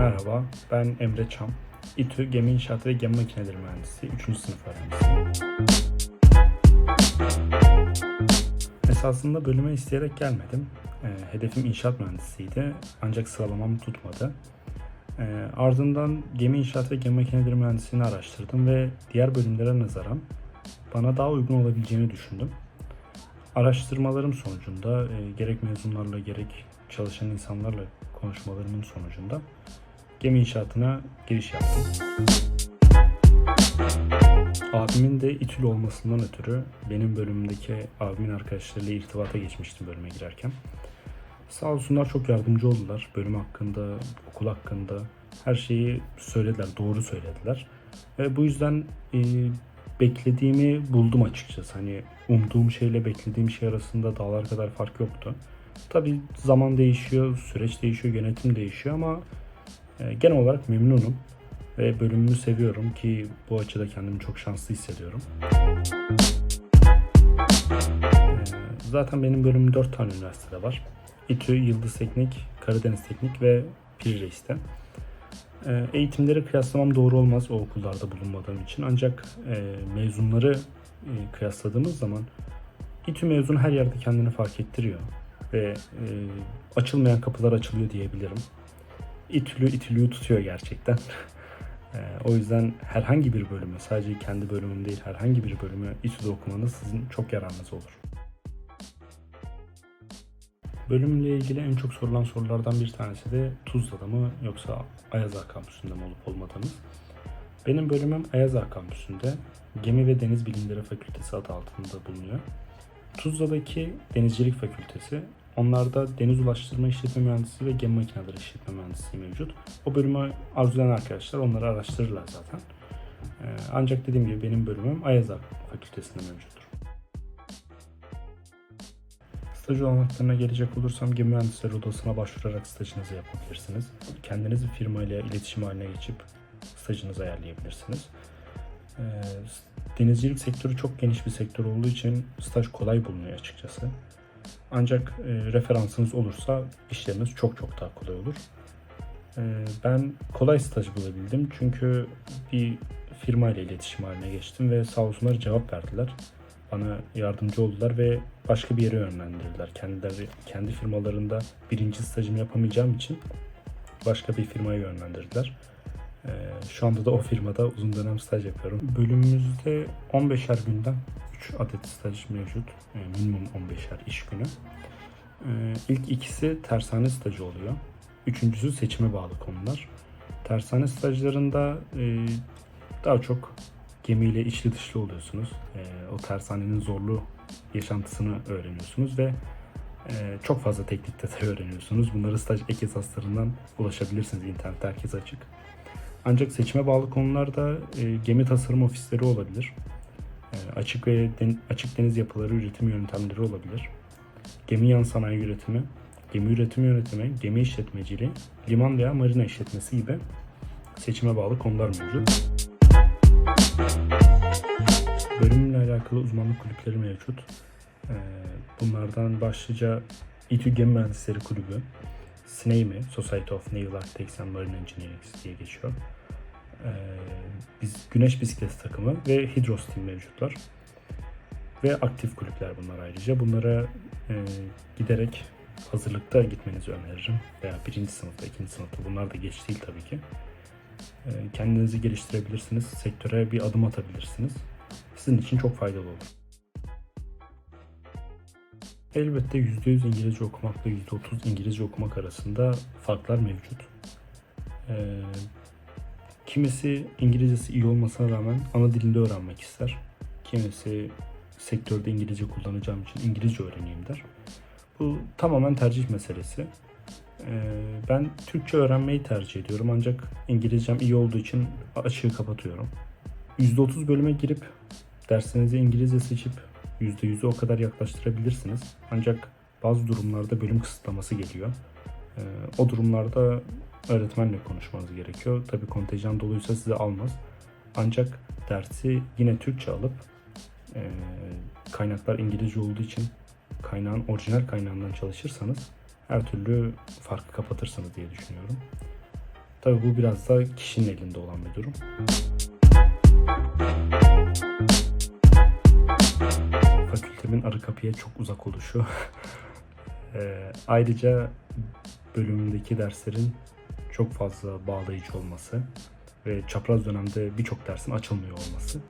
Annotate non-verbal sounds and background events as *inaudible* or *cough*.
Merhaba, ben Emre Çam. İTÜ Gemi İnşaatı ve Gemi Makineleri Mühendisi 3. sınıf öğrencisiyim. Esasında bölüme isteyerek gelmedim. Ee, hedefim inşaat mühendisiydi ancak sıralamam tutmadı. Ee, ardından gemi inşaat ve gemi makineleri mühendisliğini araştırdım ve diğer bölümlere nazaran bana daha uygun olabileceğini düşündüm. Araştırmalarım sonucunda e, gerek mezunlarla gerek çalışan insanlarla konuşmalarımın sonucunda gemi inşaatına giriş yaptım. Abimin de İTÜ'lü olmasından ötürü benim bölümümdeki abimin arkadaşlarıyla irtibata geçmiştim bölüme girerken. Sağ olsunlar çok yardımcı oldular. Bölüm hakkında, okul hakkında her şeyi söylediler, doğru söylediler. Ve bu yüzden e, beklediğimi buldum açıkçası. Hani umduğum şeyle beklediğim şey arasında dağlar kadar fark yoktu. Tabii zaman değişiyor, süreç değişiyor, yönetim değişiyor ama genel olarak memnunum ve bölümümü seviyorum ki bu açıda kendimi çok şanslı hissediyorum. E, Zaten benim bölümüm 4 tane üniversitede var. İTÜ, Yıldız Teknik, Karadeniz Teknik ve Piri Reis'te. E, Eğitimleri kıyaslamam doğru olmaz o okullarda bulunmadığım için. Ancak e, mezunları e, kıyasladığımız zaman İTÜ mezunu her yerde kendini fark ettiriyor. Ve e, açılmayan kapılar açılıyor diyebilirim. İTÜ'lü İTÜ'lüyü tutuyor gerçekten. *laughs* E, o yüzden herhangi bir bölümü, sadece kendi bölümüm değil herhangi bir bölümü İTÜ'de okumanız sizin çok yararınız olur. Bölümle ilgili en çok sorulan sorulardan bir tanesi de Tuzla'da mı yoksa Ayaza kampüsünde mi olup olmadığınız. Benim bölümüm Ayaza kampüsünde Gemi ve Deniz Bilimleri Fakültesi adı altında bulunuyor. Tuzla'daki Denizcilik Fakültesi, onlarda deniz ulaştırma işletme mühendisliği ve gemi makineleri işletme mühendisliği mevcut. O bölümü arzulayan arkadaşlar onları araştırırlar zaten. Ee, Ancak dediğim gibi benim bölümüm Ayaza Fakültesi'nde mevcuttur. Staj olanaklarına gelecek olursam gemi mühendisleri odasına başvurarak stajınızı yapabilirsiniz. Kendiniz bir firmayla iletişim haline geçip stajınızı ayarlayabilirsiniz. Ee, denizcilik sektörü çok geniş bir sektör olduğu için staj kolay bulunuyor açıkçası. Ancak e, referansınız olursa işleriniz çok çok daha kolay olur. Ee, ben kolay staj bulabildim çünkü bir firma ile iletişim haline geçtim ve sağ olsunlar cevap verdiler. Bana yardımcı oldular ve başka bir yere yönlendirdiler. Kendileri kendi firmalarında birinci stajımı yapamayacağım için başka bir firmaya yönlendirdiler. Ee, Şu anda da o firmada uzun dönem staj yapıyorum. Bölümümüzde 15'er günden 3 adet staj mevcut. Ee, Minimum 15'er iş günü. Ee, İlk ikisi tersane stajı oluyor. Üçüncüsü seçime bağlı konular. Tersane stajlarında e, daha çok gemiyle içli dışlı oluyorsunuz. O tersanenin zorlu yaşantısını öğreniyorsunuz ve e, çok fazla teknik detay öğreniyorsunuz. Bunları staj ek esaslarından ulaşabilirsiniz. İnternette herkes açık. Ancak seçime bağlı konularda e, gemi tasarım ofisleri olabilir. E, açık ve den- açık deniz yapıları üretim yöntemleri olabilir. Gemi yan sanayi üretimi, gemi üretimi yönetimi, gemi işletmeciliği, liman veya marina işletmesi gibi seçime bağlı konular mevcut. Bölümle alakalı uzmanlık kulüpleri mevcut. E, bunlardan başlıca İTÜ Gemi Mühendisleri Kulübü, SNAME, Society of Naval Architects and Marine Engineering diye geçiyor. Ee, biz Güneş Bisikleti takımı ve Hidros Team mevcutlar. Ve aktif kulüpler bunlar ayrıca. Bunlara e, giderek hazırlıkta gitmenizi öneririm. Veya birinci sınıfta, ikinci sınıfta. Bunlar da geç değil tabii ki. E, kendinizi geliştirebilirsiniz. Sektöre bir adım atabilirsiniz. Sizin için çok faydalı olur. Elbette %100 İngilizce okumakla %30 İngilizce okumak arasında farklar mevcut. Ee, kimisi İngilizcesi iyi olmasına rağmen ana dilinde öğrenmek ister. Kimisi sektörde İngilizce kullanacağım için İngilizce öğreneyim der. Bu tamamen tercih meselesi. Ee, ben Türkçe öğrenmeyi tercih ediyorum ancak İngilizcem iyi olduğu için açığı kapatıyorum. %30 bölüme girip derslerinizi İngilizce seçip %100'ü o kadar yaklaştırabilirsiniz. Ancak bazı durumlarda bölüm kısıtlaması geliyor. Ee, o durumlarda öğretmenle konuşmanız gerekiyor. Tabii kontenjan doluysa sizi almaz. Ancak dersi yine Türkçe alıp e, kaynaklar İngilizce olduğu için kaynağın orijinal kaynağından çalışırsanız her türlü farkı kapatırsınız diye düşünüyorum. Tabii bu biraz da kişinin elinde olan bir durum. Fakültemin arı kapıya çok uzak oluşu. Eee, *laughs* ayrıca bölümümdeki derslerin çok fazla bağlayıcı olması ve çapraz dönemde birçok dersin açılmıyor olması.